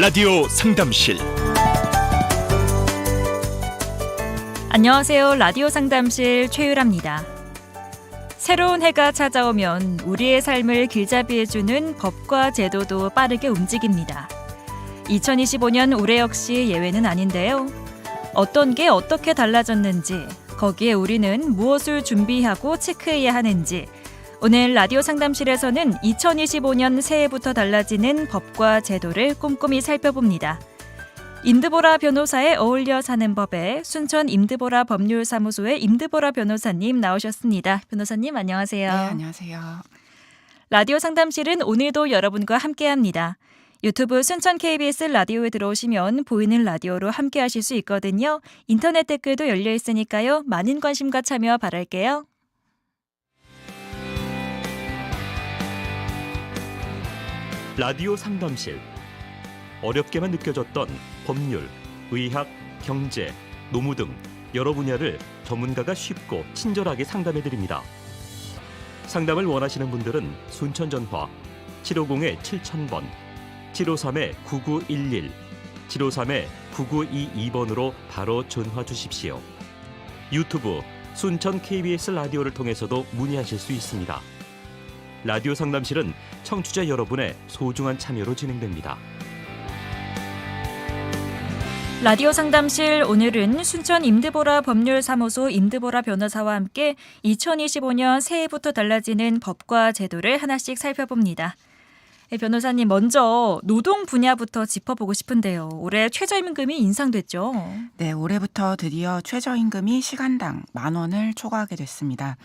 라디오 상담실 안녕하세요. 라디오 상담실 최유라입니다. 새로운 해가 찾아오면 우리의 삶을 길잡이해 주는 법과 제도도 빠르게 움직입니다. 2025년 올해 역시 예외는 아닌데요. 어떤 게 어떻게 달라졌는지, 거기에 우리는 무엇을 준비하고 체크해야 하는지, 오늘 라디오 상담실에서는 2025년 새해부터 달라지는 법과 제도를 꼼꼼히 살펴봅니다. 임드보라 변호사의 어울려 사는 법에 순천 임드보라 법률사무소의 임드보라 변호사님 나오셨습니다. 변호사님 안녕하세요. 네, 안녕하세요. 라디오 상담실은 오늘도 여러분과 함께합니다. 유튜브 순천 KBS 라디오에 들어오시면 보이는 라디오로 함께 하실 수 있거든요. 인터넷 댓글도 열려 있으니까요. 많은 관심과 참여 바랄게요. 라디오 상담실 어렵게만 느껴졌던 법률, 의학, 경제, 노무 등 여러 분야를 전문가가 쉽고 친절하게 상담해 드립니다. 상담을 원하시는 분들은 순천 전화 750에 7000번, 753에 9911, 753에 9922번으로 바로 전화 주십시오. 유튜브 순천 KBS 라디오를 통해서도 문의하실 수 있습니다. 라디오 상담실은 청취자 여러분의 소중한 참여로 진행됩니다. 라디오 상담실 오늘은 순천 임드보라 법률사무소 임드보라 변호사와 함께 2025년 새해부터 달라지는 법과 제도를 하나씩 살펴봅니다. 네, 변호사님 먼저 노동 분야부터 짚어보고 싶은데요. 올해 최저임금이 인상됐죠. 네, 올해부터 드디어 최저임금이 시간당 만 원을 초과하게 됐습니다.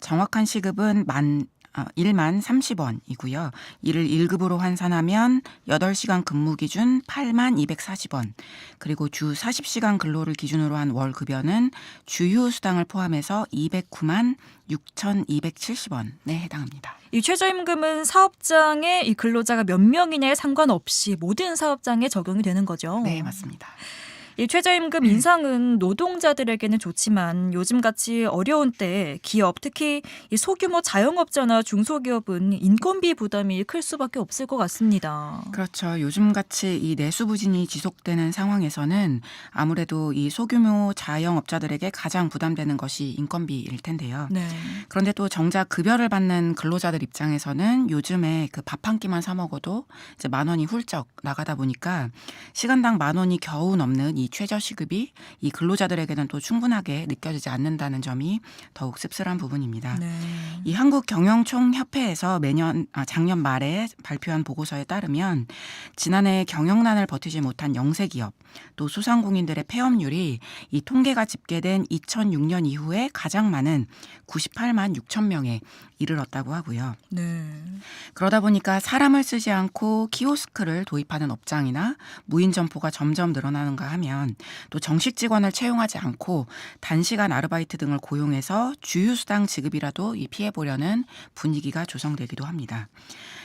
정확한 시급은 만 어, 1만 30원이고요. 이를 1급으로 환산하면 8시간 근무 기준 8만 240원. 그리고 주 40시간 근로를 기준으로 한 월 급여는 주휴 수당을 포함해서 209만 6,270원에 해당합니다. 이 최저임금은 사업장의 이 근로자가 몇 명이냐에 상관없이 모든 사업장에 적용이 되는 거죠. 네, 맞습니다. 이 최저임금 인상은 노동자들에게는 좋지만 요즘같이 어려운 때 기업 특히 이 소규모 자영업자나 중소기업은 인건비 부담이 클 수밖에 없을 것 같습니다. 그렇죠. 요즘 같이 이 내수 부진이 지속되는 상황에서는 아무래도 이 소규모 자영업자들에게 가장 부담되는 것이 인건비일 텐데요. 네. 그런데 또 정작 급여를 받는 근로자들 입장에서는 요즘에 그 밥 한 끼만 사 먹어도 이제 만 원이 훌쩍 나가다 보니까 시간당 만 원이 겨우 넘는 이 최저 시급이 이 근로자들에게는 또 충분하게 느껴지지 않는다는 점이 더욱 씁쓸한 부분입니다. 네. 이 한국 경영총 협회에서 매년 아, 작년 말에 발표한 보고서에 따르면 지난해 경영난을 버티지 못한 영세 기업 또 소상공인들의 폐업률이 이 통계가 집계된 2006년 이후에 가장 많은 98만 6천 명에 이르렀다고 하고요. 네. 그러다 보니까 사람을 쓰지 않고 키오스크를 도입하는 업장이나 무인 점포가 점점 늘어나는가 하면 또 정식 직원을 채용하지 않고 단시간 아르바이트 등을 고용해서 주휴수당 지급이라도 이 피해 보려는 분위기가 조성되기도 합니다.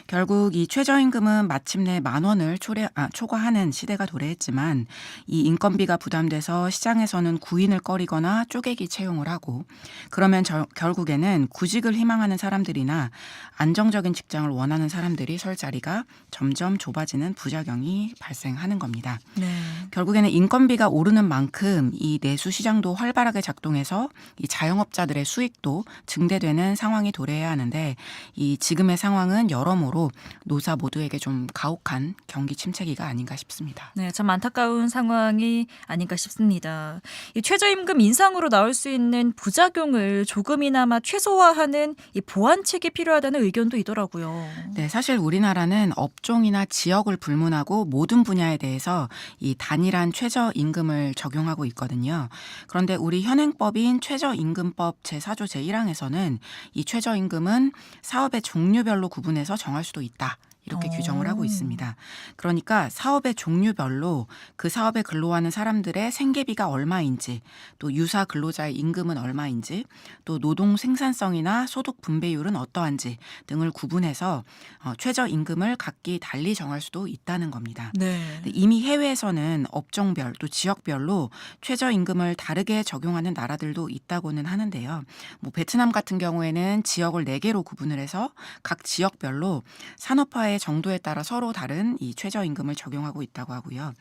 결국 이 최저임금은 마침내 만 원을 초래, 아, 초과하는 시대가 도래했지만 이 인건비가 부담돼서 시장에서는 구인을 꺼리거나 쪼개기 채용을 하고 그러면 저, 결국에는 구직을 희망하는 사람들이나 안정적인 직장을 원하는 사람들이 설 자리가 점점 좁아지는 부작용이 발생하는 겁니다. 네. 결국에는 인건 비가 오르는 만큼 이 내수 시장도 활발하게 작동해서 이 자영업자들의 수익도 증대되는 상황이 도래해야 하는데 이 지금의 상황은 여러모로 노사 모두에게 좀 가혹한 경기 침체기가 아닌가 싶습니다. 네, 참 안타까운 상황이 아닌가 싶습니다. 이 최저임금 인상으로 나올 수 있는 부작용을 조금이나마 최소화하는 이 보완책이 필요하다는 의견도 있더라고요. 네, 사실 우리나라는 업종이나 지역을 불문하고 모든 분야에 대해서 이 단일한 최저 임금을 적용하고 있거든요. 그런데 우리 현행법인 최저임금법 제4조 제1항에서는 이 최저임금은 사업의 종류별로 구분해서 정할 수도 있다. 이렇게 오. 규정을 하고 있습니다. 그러니까 사업의 종류별로 그 사업에 근로하는 사람들의 생계비가 얼마인지, 또 유사 근로자의 임금은 얼마인지, 또 노동 생산성이나 소득 분배율은 어떠한지 등을 구분해서 어, 최저 임금을 각기 달리 정할 수도 있다는 겁니다. 네. 이미 해외에서는 업종별 또 지역별로 최저 임금을 다르게 적용하는 나라들도 있다고는 하는데요. 뭐 베트남 같은 경우에는 지역을 네 개로 구분을 해서 각 지역별로 산업화에 나라의 정도에 따라 서로 다른 이 최저임금을 적용하고 있다고 하고요.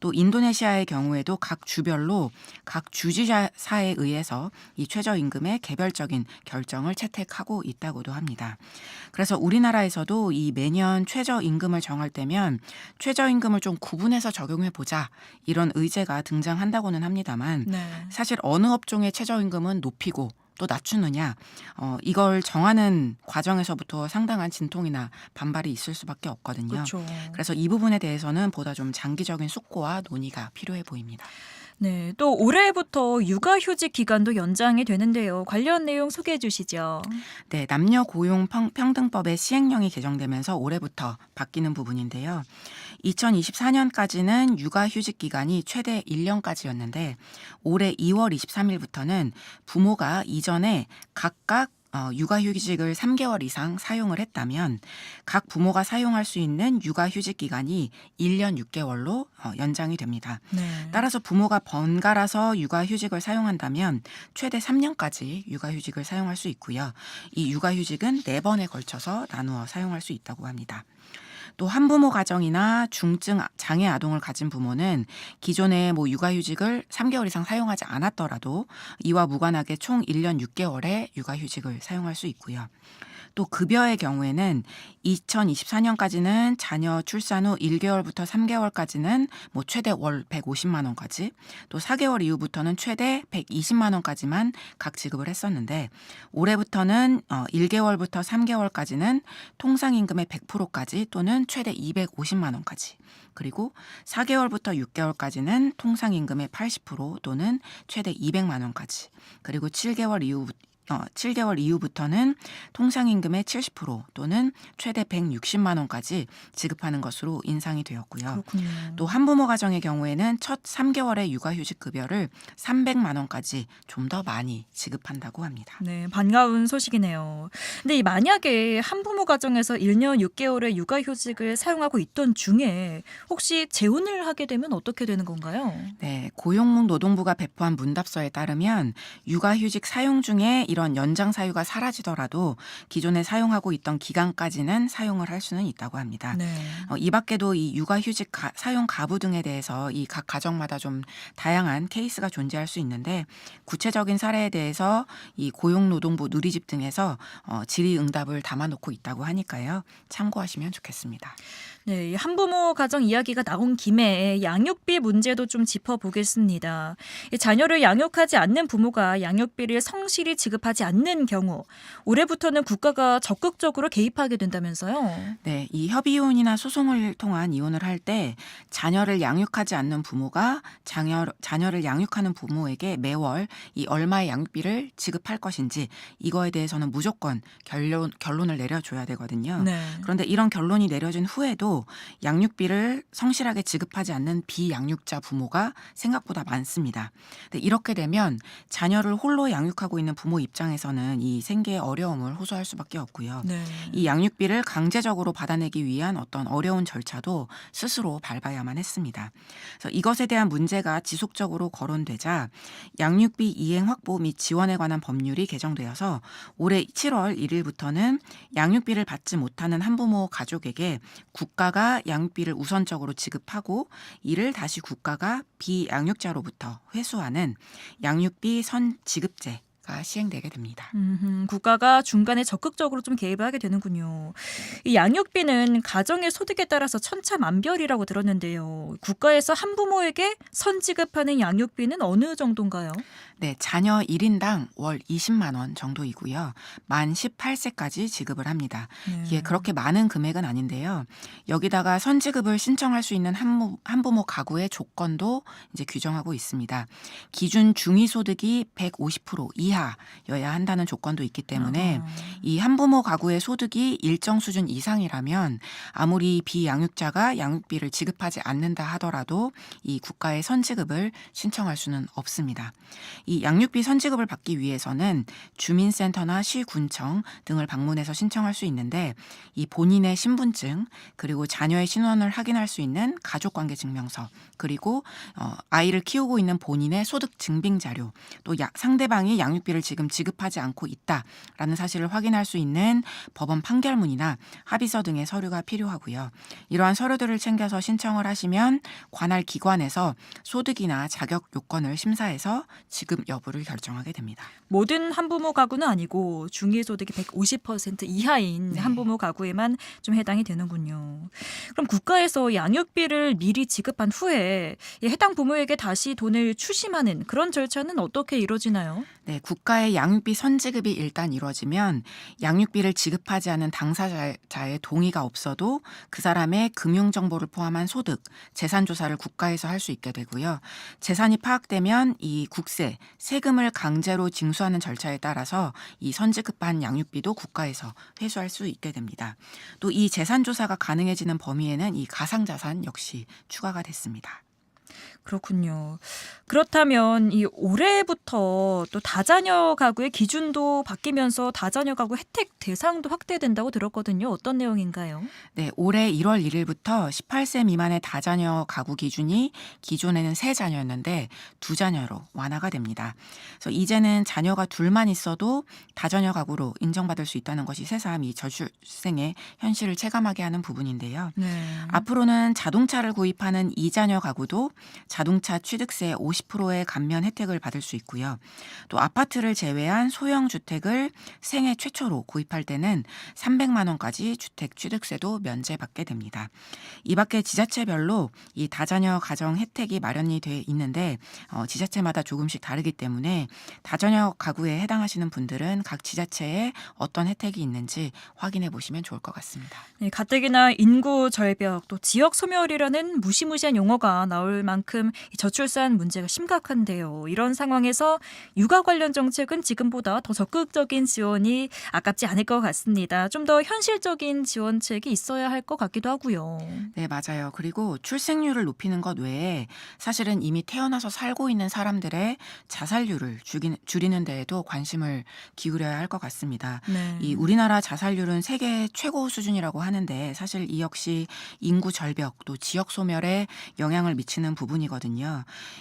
또 인도네시아의 경우에도 각 주별로 각 주지사에 의해서 이 최저임금의 개별적인 결정을 채택하고 있다고도 합니다. 그래서 우리나라에서도 이 매년 최저임금을 정할 때면 최저임금을 좀 구분해서 적용해 보자 이런 의제가 등장한다고는 합니다만 네. 사실 어느 업종의 최저임금은 높이고 또 낮추느냐 어, 이걸 정하는 과정에서부터 상당한 진통이나 반발이 있을 수밖에 없거든요. 그렇죠. 그래서 이 부분에 대해서는 보다 좀 장기적인 숙고와 논의가 필요해 보입니다. 네, 또 올해부터 육아휴직 기간도 연장이 되는데요. 관련 내용 소개해 주시죠. 네, 남녀 고용 평- 평등법의 시행령이 개정되면서 올해부터 바뀌는 부분인데요. 2024년까지는 육아휴직 기간이 최대 1년까지였는데 올해 2월 23일부터는 부모가 이전에 각각 어, 육아휴직을 3개월 이상 사용을 했다면 각 부모가 사용할 수 있는 육아휴직 기간이 1년 6개월로 어, 연장이 됩니다. 네. 따라서 부모가 번갈아서 육아휴직을 사용한다면 최대 3년까지 육아휴직을 사용할 수 있고요. 이 육아휴직은 4번에 걸쳐서 나누어 사용할 수 있다고 합니다. 또 한부모 가정이나 중증 장애 아동을 가진 부모는 기존에 뭐 육아휴직을 3개월 이상 사용하지 않았더라도 이와 무관하게 총 1년 6개월의 육아휴직을 사용할 수 있고요. 또 급여의 경우에는 2024년까지는 자녀 출산 후 1개월부터 3개월까지는 뭐 최대 월 150만 원까지 또 4개월 이후부터는 최대 120만 원까지만 각 지급을 했었는데 올해부터는 어 1개월부터 3개월까지는 통상 임금의 100%까지 또는 최대 250만 원까지 그리고 4개월부터 6개월까지는 통상 임금의 80% 또는 최대 200만 원까지 그리고 7개월 이후 어, 7개월 이후부터는 통상임금의 70% 또는 최대 160만 원까지 지급하는 것으로 인상이 되었고요. 그렇군요. 또 한부모 가정의 경우에는 첫 3개월의 육아휴직 급여를 300만 원까지 좀 더 많이 지급한다고 합니다. 네, 반가운 소식이네요. 근데 이 만약에 한부모 가정에서 1년 6개월의 육아휴직을 사용하고 있던 중에 혹시 재혼을 하게 되면 어떻게 되는 건가요? 네, 고용노동부가 배포한 문답서에 따르면 육아휴직 사용 중에 이런 연장 사유가 사라지더라도 기존에 사용하고 있던 기간까지는 사용을 할 수는 있다고 합니다. 네. 어, 이 밖에도 이 육아휴직 가- 사용 가부 등에 대해서 이 각 가정마다 좀 다양한 케이스가 존재할 수 있는데 구체적인 사례에 대해서 이 고용노동부 누리집 등에서 어, 질의응답을 담아놓고 있다고 하니까요 참고하시면 좋겠습니다. 네, 이 한부모 가정 이야기가 나온 김에 양육비 문제도 좀 짚어보겠습니다. 이 자녀를 양육하지 않는 부모가 양육비를 성실히 지급하 지 않는 경우 올해부터는 국가가 적극적으로 개입하게 된다면서요. 네, 이 협의혼이나 소송을 통한 이혼을 할 때 자녀를 양육하지 않는 부모가 자녀, 자녀를 양육하는 부모에게 매월 이 얼마의 양육비를 지급할 것인지 이거에 대해서는 무조건 결론, 결론을 내려줘야 되거든요. 네. 그런데 이런 결론이 내려진 후에도 양육비를 성실하게 지급하지 않는 비양육자 부모가 생각보다 많습니다. 근데 이렇게 되면 자녀를 홀로 양육하고 있는 부모 입장 에서는 이 생계의 어려움을 호소할 수밖에 없고요. 네. 이 양육비를 강제적으로 받아내기 위한 어떤 어려운 절차도 스스로 밟아야만 했습니다. 그래서 이것에 대한 문제가 지속적으로 거론되자 양육비 이행 확보 및 지원에 관한 법률이 개정되어서 올해 7월 1일부터는 양육비를 받지 못하는 한부모 가족에게 국가가 양육비를 우선적으로 지급하고 이를 다시 국가가 비양육자로부터 회수하는 양육비 선 지급제 가 시행되게 됩니다. 음흠, 국가가 중간에 적극적으로 좀 개입을 하게 되는군요. 이 양육비는 가정의 소득에 따라서 천차만별이라고 들었는데요. 국가에서 한 부모에게 선지급하는 양육비는 어느 정도인가요? 네, 자녀 1인당 월 20만 원 정도이고요. 만 18세까지 지급을 합니다. 네. 이게 그렇게 많은 금액은 아닌데요. 여기다가 선지급을 신청할 수 있는 한부, 한부모 가구의 조건도 이제 규정하고 있습니다. 기준 중위 소득이 150% 이하여야 한다는 조건도 있기 때문에 아하. 이 한부모 가구의 소득이 일정 수준 이상이라면 아무리 비양육자가 양육비를 지급하지 않는다 하더라도 이 국가의 선지급을 신청할 수는 없습니다. 이 양육비 선지급을 받기 위해서는 주민센터나 시군청 등을 방문해서 신청할 수 있는데 이 본인의 신분증 그리고 자녀의 신원을 확인할 수 있는 가족관계 증명서 그리고 어, 아이를 키우고 있는 본인의 소득 증빙 자료 또 야- 상대방이 양육비 양육비를 지금 지급하지 않고 있다라는 사실을 확인할 수 있는 법원 판결문이나 합의서 등의 서류가 필요하고요. 이러한 서류들을 챙겨서 신청을 하시면 관할 기관에서 소득이나 자격 요건을 심사해서 지급 여부를 결정하게 됩니다. 모든 한부모 가구는 아니고 중위소득이 150% 이하인 네. 한부모 가구에만 좀 해당이 되는군요. 그럼 국가에서 양육비를 미리 지급한 후에 이 해당 부모에게 다시 돈을 추심하는 그런 절차는 어떻게 이루어지나요? 네, 국가의 양육비 선지급이 일단 이루어지면 양육비를 지급하지 않은 당사자의 동의가 없어도 그 사람의 금융 정보를 포함한 소득, 재산 조사를 국가에서 할 수 있게 되고요. 재산이 파악되면 이 국세, 세금을 강제로 징수하는 절차에 따라서 이 선지급한 양육비도 국가에서 회수할 수 있게 됩니다. 또 이 재산 조사가 가능해지는 범위에는 이 가상 자산 역시 추가가 됐습니다. 그렇군요. 그렇다면 이 올해부터 또 다자녀 가구의 기준도 바뀌면서 다자녀 가구 혜택 대상도 확대된다고 들었거든요. 어떤 내용인가요? 네, 올해 1월 1일부터 18세 미만의 다자녀 가구 기준이 기존에는 세 자녀였는데 두 자녀로 완화가 됩니다. 그래서 이제는 자녀가 둘만 있어도 다자녀 가구로 인정받을 수 있다는 것이 새삼 이 저출생의 현실을 체감하게 하는 부분인데요. 네. 앞으로는 자동차를 구입하는 이자녀 가구도 자동차 취득세 50%의 감면 혜택을 받을 수 있고요. 또 아파트를 제외한 소형 주택을 생애 최초로 구입할 때는 300만 원까지 주택 취득세도 면제받게 됩니다. 이 밖에 지자체별로 이 다자녀 가정 혜택이 마련이 돼 있는데 어, 지자체마다 조금씩 다르기 때문에 다자녀 가구에 해당하시는 분들은 각 지자체에 어떤 혜택이 있는지 확인해 보시면 좋을 것 같습니다. 네, 가뜩이나 인구 절벽 또 지역 소멸이라는 무시무시한 용어가 나올 만큼 이 저출산 문제가 심각한데요. 이런 상황에서 육아 관련 정책은 지금보다 더 적극적인 지원이 아깝지 않을 것 같습니다. 좀 더 현실적인 지원책이 있어야 할 것 같기도 하고요. 네, 맞아요. 그리고 출생률을 높이는 것 외에 사실은 이미 태어나서 살고 있는 사람들의 자살률을 줄이는, 줄이는 데에도 관심을 기울여야 할 것 같습니다. 네. 이 우리나라 자살률은 세계 최고 수준이라고 하는데 사실 이 역시 인구 절벽 또 지역 소멸에 영향을 미치는 부분이거든요.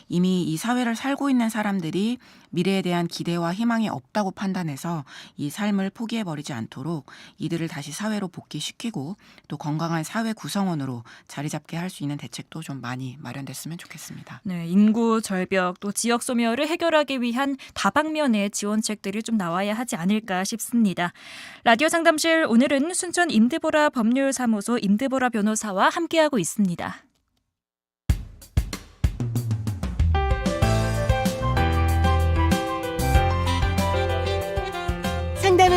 이미 이 사회를 살고 있는 사람들이 미래에 대한 기대와 희망이 없다고 판단해서 이 삶을 포기해 버리지 않도록 이들을 다시 사회로 복귀시키고 또 건강한 사회 구성원으로 자리 잡게 할 수 있는 대책도 좀 많이 마련됐으면 좋겠습니다. 네, 인구 절벽 또 지역 소멸을 해결하기 위한 다방면의 지원책들이 좀 나와야 하지 않을까 싶습니다. 라디오 상담실 오늘은 순천 임드보라 법률사무소 임드보라 변호사와 함께하고 있습니다.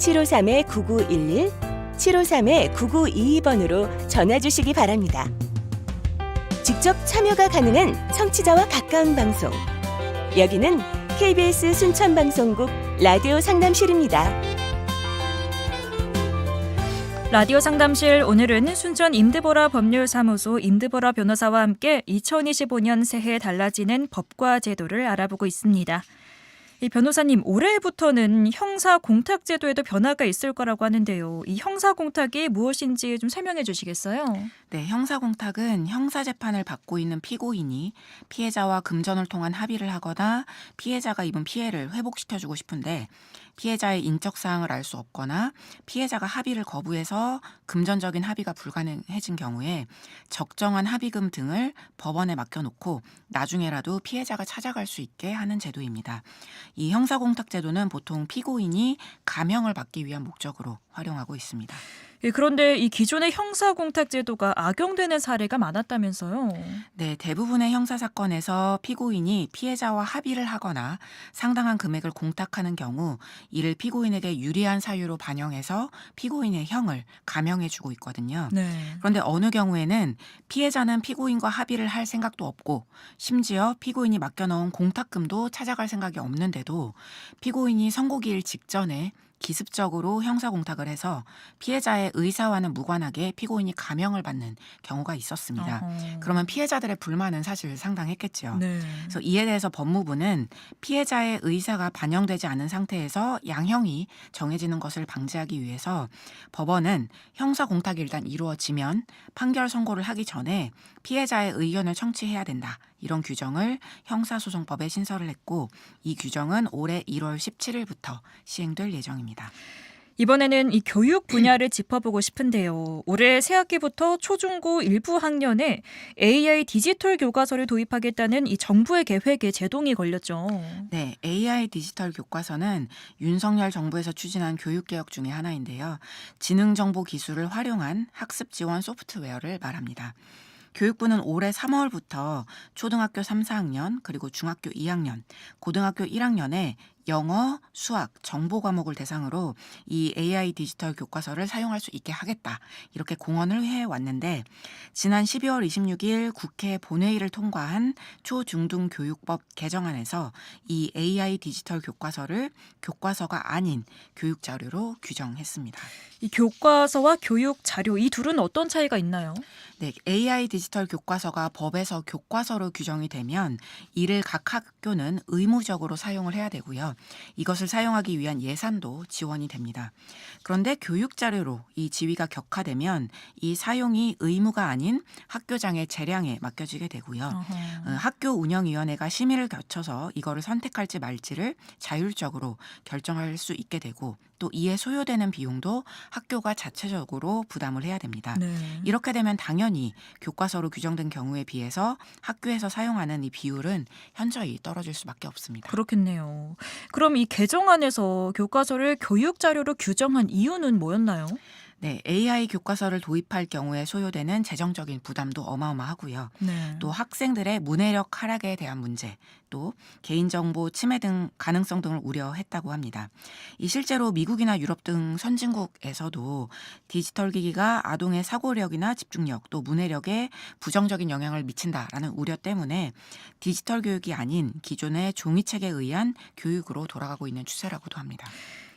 753-9911, 753-9922번으로 전화 주시기 바랍니다. 직접 참여가 가능한 청취자와 가까운 방송. 여기는 KBS 순천방송국 라디오 상담실입니다. 라디오 상담실 오늘은 순천 임드보라 법률사무소 임드보라 변호사와 함께 2025년 새해 달라지는 법과 제도를 알아보고 있습니다. 이 변호사님 올해부터는 형사 공탁 제도에도 변화가 있을 거라고 하는데요. 이 형사 공탁이 무엇인지 좀 설명해 주시겠어요? 네, 형사 공탁은 형사 재판을 받고 있는 피고인이 피해자와 금전을 통한 합의를 하거나 피해자가 입은 피해를 회복시켜 주고 싶은데 피해자의 인적 사항을 알 수 없거나 피해자가 합의를 거부해서 금전적인 합의가 불가능해진 경우에 적정한 합의금 등을 법원에 맡겨놓고 나중에라도 피해자가 찾아갈 수 있게 하는 제도입니다. 이 형사공탁 제도는 보통 피고인이 감형을 받기 위한 목적으로 활용하고 있습니다. 예, 그런데 이 기존의 형사 공탁 제도가 악용되는 사례가 많았다면서요. 네, 대부분의 형사 사건에서 피고인이 피해자와 합의를 하거나 상당한 금액을 공탁하는 경우 이를 피고인에게 유리한 사유로 반영해서 피고인의 형을 감형해주고 있거든요. 네. 그런데 어느 경우에는 피해자는 피고인과 합의를 할 생각도 없고 심지어 피고인이 맡겨놓은 공탁금도 찾아갈 생각이 없는데도 피고인이 선고기일 직전에 기습적으로 형사 공탁을 해서 피해자의 의사와는 무관하게 피고인이 감형을 받는 경우가 있었습니다. 어허. 그러면 피해자들의 불만은 사실 상당했겠죠. 네. 그래서 이에 대해서 법무부는 피해자의 의사가 반영되지 않은 상태에서 양형이 정해지는 것을 방지하기 위해서 법원은 형사 공탁이 일단 이루어지면 판결 선고를 하기 전에 피해자의 의견을 청취해야 된다. 이런 규정을 형사소송법에 신설을 했고 이 규정은 올해 1월 17일부터 시행될 예정입니다. 이번에는 이 교육 분야를 짚어보고 싶은데요. 올해 새학기부터 초중고 일부 학년에 AI 디지털 교과서를 도입하겠다는 이 정부의 계획에 제동이 걸렸죠. 네, AI 디지털 교과서는 윤석열 정부에서 추진한 교육 개혁 중의 하나인데요. 지능 정보 기술을 활용한 학습 지원 소프트웨어를 말합니다. 교육부는 올해 3월부터 초등학교 3, 4학년 그리고 중학교 2학년, 고등학교 1학년에 영어, 수학, 정보 과목을 대상으로 이 AI 디지털 교과서를 사용할 수 있게 하겠다. 이렇게 공언을 해 왔는데 지난 12월 26일 국회 본회의를 통과한 초중등 교육법 개정안에서 이 AI 디지털 교과서를 교과서가 아닌 교육 자료로 규정했습니다. 이 교과서와 교육 자료 이 둘은 어떤 차이가 있나요? 네, AI 디지털 교과서가 법에서 교과서로 규정이 되면 이를 각 학교는 의무적으로 사용을 해야 되고요. 이것을 사용하기 위한 예산도 지원이 됩니다. 그런데 교육 자료로 이 지위가 격화되면 이 사용이 의무가 아닌 학교장의 재량에 맡겨지게 되고요. 어허. 어, 학교 운영위원회가 심의를 거쳐서 이거를 선택할지 말지를 자율적으로 결정할 수 있게 되고 또 이에 소요되는 비용도 학교가 자체적으로 부담을 해야 됩니다. 네. 이렇게 되면 당연히 교과서로 규정된 경우에 비해서 학교에서 사용하는 이 비율은 현저히 떨어질 수밖에 없습니다. 그렇겠네요. 그럼 이 개정안에서 교과서를 교육 자료로 규정한 이유는 뭐였나요? 네, AI 교과서를 도입할 경우에 소요되는 재정적인 부담도 어마어마하고요. 네. 또 학생들의 문해력 하락에 대한 문제, 또 개인정보 침해 등 가능성 등을 우려했다고 합니다. 이 실제로 미국이나 유럽 등 선진국에서도 디지털 기기가 아동의 사고력이나 집중력, 또 문해력에 부정적인 영향을 미친다라는 우려 때문에 디지털 교육이 아닌 기존의 종이책에 의한 교육으로 돌아가고 있는 추세라고도 합니다.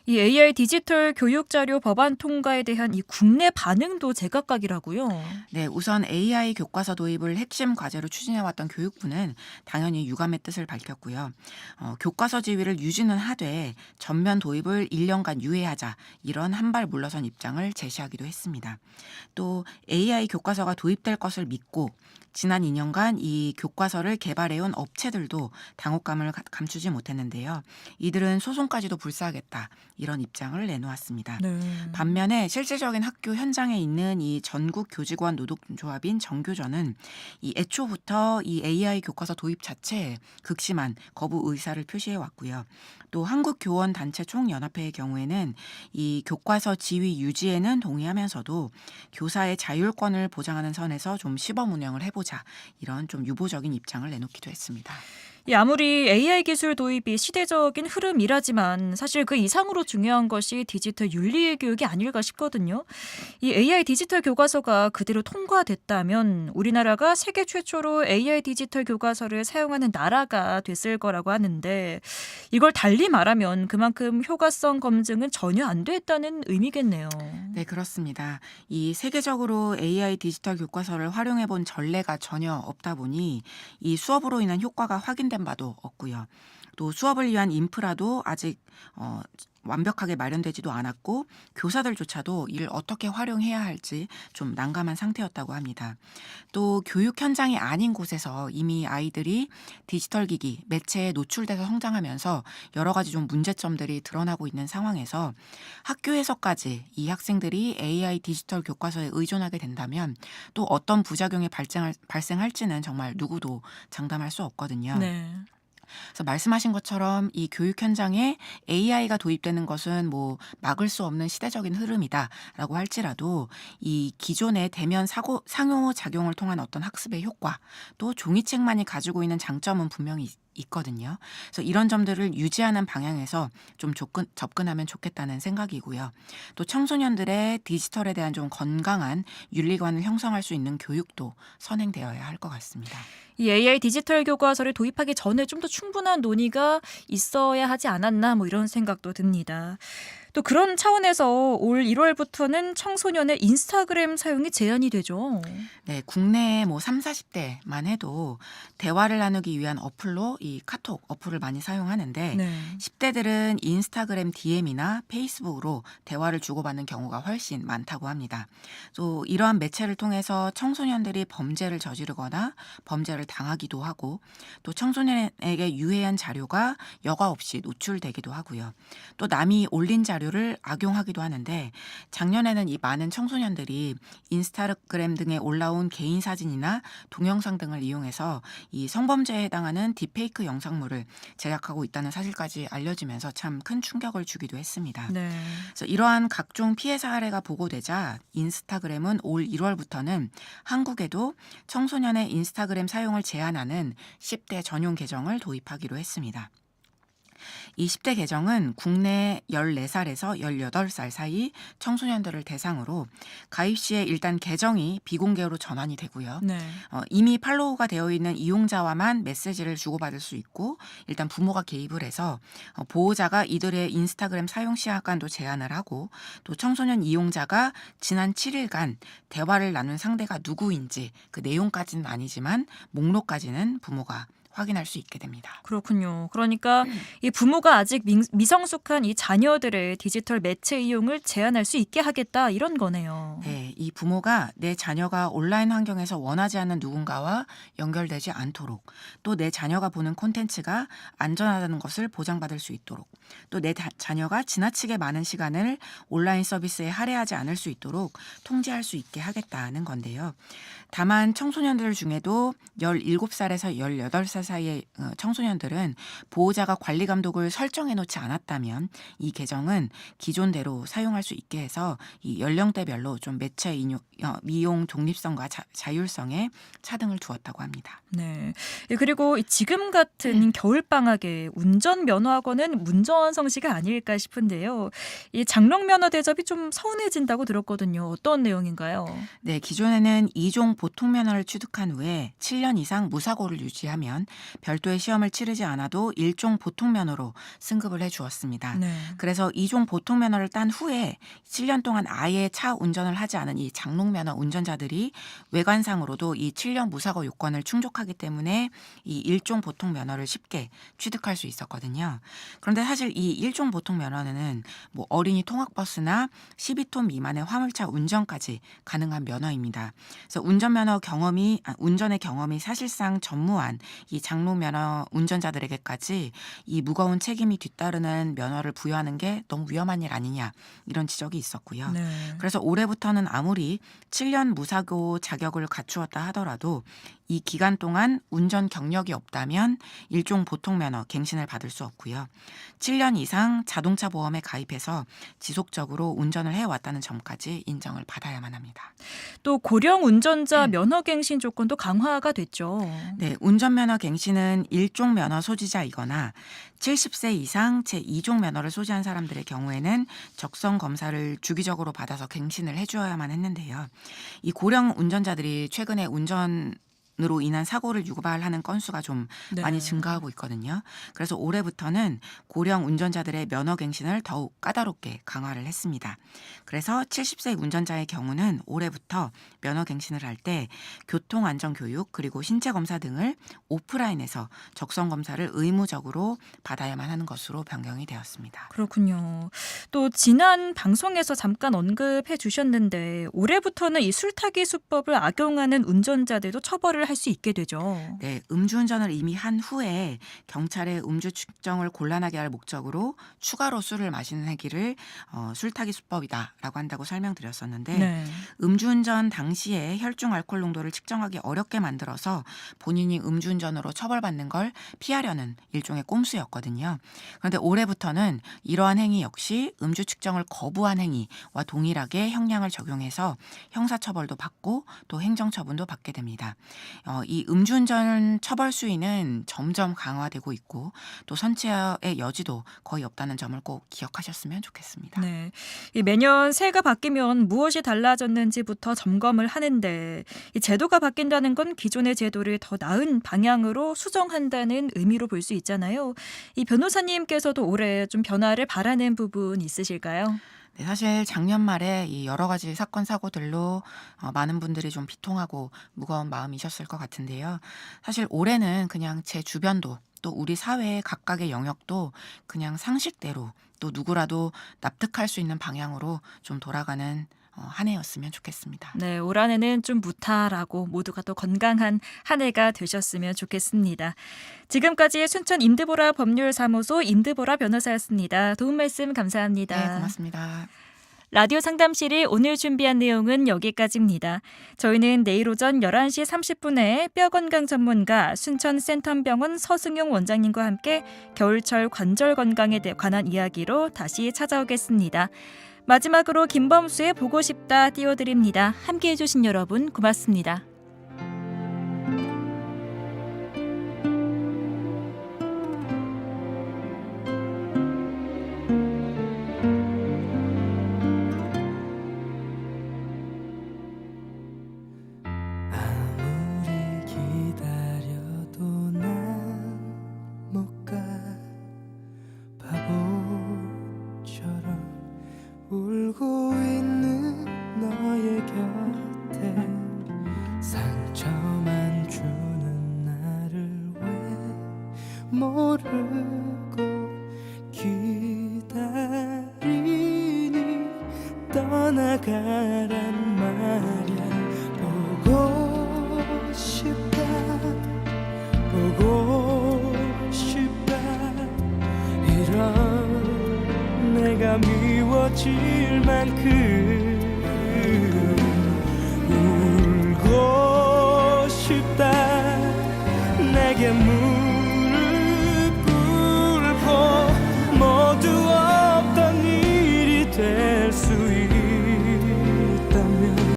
이 AI 디지털 교육 자료 법안 통과에 대한 이 국내 반응도 제각각이라고요. 네, 우선 AI 교과서 도입을 핵심 과제로 추진해왔던 교육부는 당연히 유감의 뜻을 밝혔고요. 어, 교과서 지위를 유지는 하되 전면 도입을 1년간 유예하자 이런 한 발 물러선 입장을 제시하기도 했습니다. 또 AI 교과서가 도입될 것을 믿고 지난 2년간 이 교과서를 개발해온 업체들도 당혹감을 가- 감추지 못했는데요. 이들은 소송까지도 불사하겠다 이런 입장을 내놓았습니다. 네. 반면에 실질적인 학교 현장에 있는 이 전국 교직원 노동조합인 정교전은 이 애초부터 이 AI 교과서 도입 자체에 극심한 거부 의사를 표시해 왔고요. 또 한국 교원 단체 총연합회의 경우에는 이 교과서 지위 유지에는 동의하면서도 교사의 자율권을 보장하는 선에서 좀 시범 운영을 해보자 이런 좀 유보적인 입장을 내놓기도 했습니다. 이 아무리 AI 기술 도입이 시대적인 흐름이라지만 사실 그 이상으로 중요한 것이 디지털 윤리 교육이 아닐까 싶거든요. 이 AI 디지털 교과서가 그대로 통과됐다면 우리나라가 세계 최초로 AI 디지털 교과서를 사용하는 나라가 됐을 거라고 하는데 이걸 달리 말하면 그만큼 효과성 검증은 전혀 안 됐다는 의미겠네요. 네, 그렇습니다. 이 세계적으로 AI 디지털 교과서를 활용해 본 전례가 전혀 없다 보니 이 수업으로 인한 효과가 확인 된 바도 없고요. 또 수업을 위한 인프라도 아직 어, 완벽하게 마련되지도 않았고 교사들조차도 이를 어떻게 활용해야 할지 좀 난감한 상태였다고 합니다. 또 교육 현장이 아닌 곳에서 이미 아이들이 디지털 기기 매체에 노출돼서 성장하면서 여러 가지 좀 문제점들이 드러나고 있는 상황에서 학교에서까지 이 학생들이 AI 디지털 교과서에 의존하게 된다면 또 어떤 부작용이 발생할, 발생할지는 정말 누구도 장담할 수 없거든요. 네. 그래서 말씀하신 것처럼 이 교육 현장에 AI가 도입되는 것은 뭐 막을 수 없는 시대적인 흐름이다라고 할지라도 이 기존의 대면 사고 상호 작용을 통한 어떤 학습의 효과 또 종이책만이 가지고 있는 장점은 분명히 있- 있거든요. 그래서 이런 점들을 유지하는 방향에서 좀 접근, 접근하면 좋겠다는 생각이고요. 또 청소년들의 디지털에 대한 좀 건강한 윤리관을 형성할 수 있는 교육도 선행되어야 할 것 같습니다. 이 AI 디지털 교과서를 도입하기 전에 좀 더 충분한 논의가 있어야 하지 않았나 뭐 이런 생각도 듭니다. 또 그런 차원에서 올 1월부터는 청소년의 인스타그램 사용이 제한이 되죠. 네, 국내 뭐 3, 40대만 해도 대화를 나누기 위한 어플로 이 카톡 어플을 많이 사용하는데 네. 10대들은 인스타그램 DM이나 페이스북으로 대화를 주고받는 경우가 훨씬 많다고 합니다. 또 이러한 매체를 통해서 청소년들이 범죄를 저지르거나 범죄를 당하기도 하고 또 청소년에게 유해한 자료가 여과 없이 노출되기도 하고요. 또 남이 올린 자료 를 악용하기도 하는데 작년에는 이 많은 청소년들이 인스타그램 등에 올라온 개인 사진이나 동영상 등을 이용해서 이 성범죄에 해당하는 딥페이크 영상물을 제작하고 있다는 사실까지 알려지면서 참 큰 충격을 주기도 했습니다. 네. 그래서 이러한 각종 피해 사례가 보고되자 인스타그램은 올 1월부터는 한국에도 청소년의 인스타그램 사용을 제한하는 10대 전용 계정을 도입하기로 했습니다. 이 10대 계정은 국내 14살에서 18살 사이 청소년들을 대상으로 가입 시에 일단 계정이 비공개로 전환이 되고요. 네. 어, 이미 팔로우가 되어 있는 이용자와만 메시지를 주고받을 수 있고 일단 부모가 개입을 해서 어, 보호자가 이들의 인스타그램 사용 시간도 제한을 하고 또 청소년 이용자가 지난 7일간 대화를 나눈 상대가 누구인지 그 내용까지는 아니지만 목록까지는 부모가 확인할 수 있게 됩니다. 그렇군요. 그러니까 이 부모가 아직 미, 미성숙한 이 자녀들의 디지털 매체 이용을 제한할 수 있게 하겠다 이런 거네요. 네, 이 부모가 내 자녀가 온라인 환경에서 원하지 않는 누군가와 연결되지 않도록 또 내 자녀가 보는 콘텐츠가 안전하다는 것을 보장받을 수 있도록 또 내 자녀가 지나치게 많은 시간을 온라인 서비스에 할애하지 않을 수 있도록 통제할 수 있게 하겠다는 건데요. 다만 청소년들 중에도 17살에서 18살 사이의 어, 청소년들은 보호자가 관리 감독을 설정해 놓지 않았다면 이 계정은 기존대로 사용할 수 있게 해서 이 연령대별로 좀 매체 인용, 어, 미용 독립성과 자, 자율성에 차등을 두었다고 합니다. 네. 예, 그리고 이 지금 같은 겨울 방학에 운전 면허 학원은 문전 성시가 아닐까 싶은데요. 이 장롱 면허 대접이 좀 서운해진다고 들었거든요. 어떤 내용인가요? 네, 기존에는 2종 보통 면허를 취득한 후에 7년 이상 무사고를 유지하면 별도의 시험을 치르지 않아도 1종 보통 면허로 승급을 해 주었습니다. 네. 그래서 2종 보통 면허를 딴 후에 7년 동안 아예 차 운전을 하지 않은 이 장롱 면허 운전자들이 외관상으로도 이 7년 무사고 요건을 충족하기 때문에 이 1종 보통 면허를 쉽게 취득할 수 있었거든요. 그런데 사실 이 1종 보통 면허는 뭐 어린이 통학버스나 12톤 미만의 화물차 운전까지 가능한 면허입니다. 그래서 운전 면허 경험이 아, 운전의 경험이 사실상 전무한 이 장롱 면허 운전자들에게까지 이 무거운 책임이 뒤따르는 면허를 부여하는 게 너무 위험한 일 아니냐 이런 지적이 있었고요. 네. 그래서 올해부터는 아무리 7년 무사고 자격을 갖추었다 하더라도 이 기간 동안 운전 경력이 없다면 일종 보통 면허 갱신을 받을 수 없고요. 7년 이상 자동차 보험에 가입해서 지속적으로 운전을 해왔다는 점까지 인정을 받아야만 합니다. 또 고령 운전자 면허 갱신 조건도 강화가 됐죠. 네, 운전 면허 갱신은 일종 면허 소지자이거나 70세 이상 제2종 면허를 소지한 사람들의 경우에는 적성 검사를 주기적으로 받아서 갱신을 해주어야만 했는데요. 이 고령 운전자들이 최근에 운전 으로 인한 사고를 유발하는 건수가 좀 네. 많이 증가하고 있거든요. 그래서 올해부터는 고령 운전자들의 면허 갱신을 더욱 까다롭게 강화를 했습니다. 그래서 70세 운전자의 경우는 올해부터 면허 갱신을 할 때 교통 안전 교육 그리고 신체 검사 등을 오프라인에서 적성 검사를 의무적으로 받아야만 하는 것으로 변경이 되었습니다. 그렇군요. 또 지난 방송에서 잠깐 언급해 주셨는데 올해부터는 이 술타기 수법을 악용하는 운전자들도 처벌을 할 수 있게 되죠. 네, 음주운전을 이미 한 후에 경찰의 음주 측정을 곤란하게 할 목적으로 추가로 술을 마시는 행위를 어, 술 타기 수법이다라고 한다고 설명드렸었는데 네. 음주운전 당시에 혈중 알코올 농도를 측정하기 어렵게 만들어서 본인이 음주운전으로 처벌받는 걸 피하려는 일종의 꼼수였거든요. 그런데 올해부터는 이러한 행위 역시 음주 측정을 거부한 행위와 동일하게 형량을 적용해서 형사처벌도 받고 또 행정처분도 받게 됩니다. 어, 이 음주운전 처벌 수위는 점점 강화되고 있고 또 선체의 여지도 거의 없다는 점을 꼭 기억하셨으면 좋겠습니다. 네. 이 매년 새해가 바뀌면 무엇이 달라졌는지부터 점검을 하는데 이 제도가 바뀐다는 건 기존의 제도를 더 나은 방향으로 수정한다는 의미로 볼 수 있잖아요. 이 변호사님께서도 올해 좀 변화를 바라는 부분 있으실까요? 네, 사실 작년 말에 이 여러 가지 사건 사고들로 어, 많은 분들이 좀 비통하고 무거운 마음이셨을 것 같은데요. 사실 올해는 그냥 제 주변도 또 우리 사회의 각각의 영역도 그냥 상식대로 또 누구라도 납득할 수 있는 방향으로 좀 돌아가는 어, 한 해였으면 좋겠습니다. 네, 올 한 해는 좀 무탈하고 모두가 또 건강한 한 해가 되셨으면 좋겠습니다. 지금까지 순천 인드보라 법률사무소 인드보라 변호사였습니다. 도움 말씀 감사합니다. 네, 고맙습니다. 라디오 상담실이 오늘 준비한 내용은 여기까지입니다. 저희는 내일 오전 11시 30분에 뼈 건강 전문가 순천 센텀병원 서승용 원장님과 함께 겨울철 관절 건강에 대- 관한 이야기로 다시 찾아오겠습니다. 마지막으로 김범수의 보고 싶다 띄워드립니다. 함께 해주신 여러분 고맙습니다.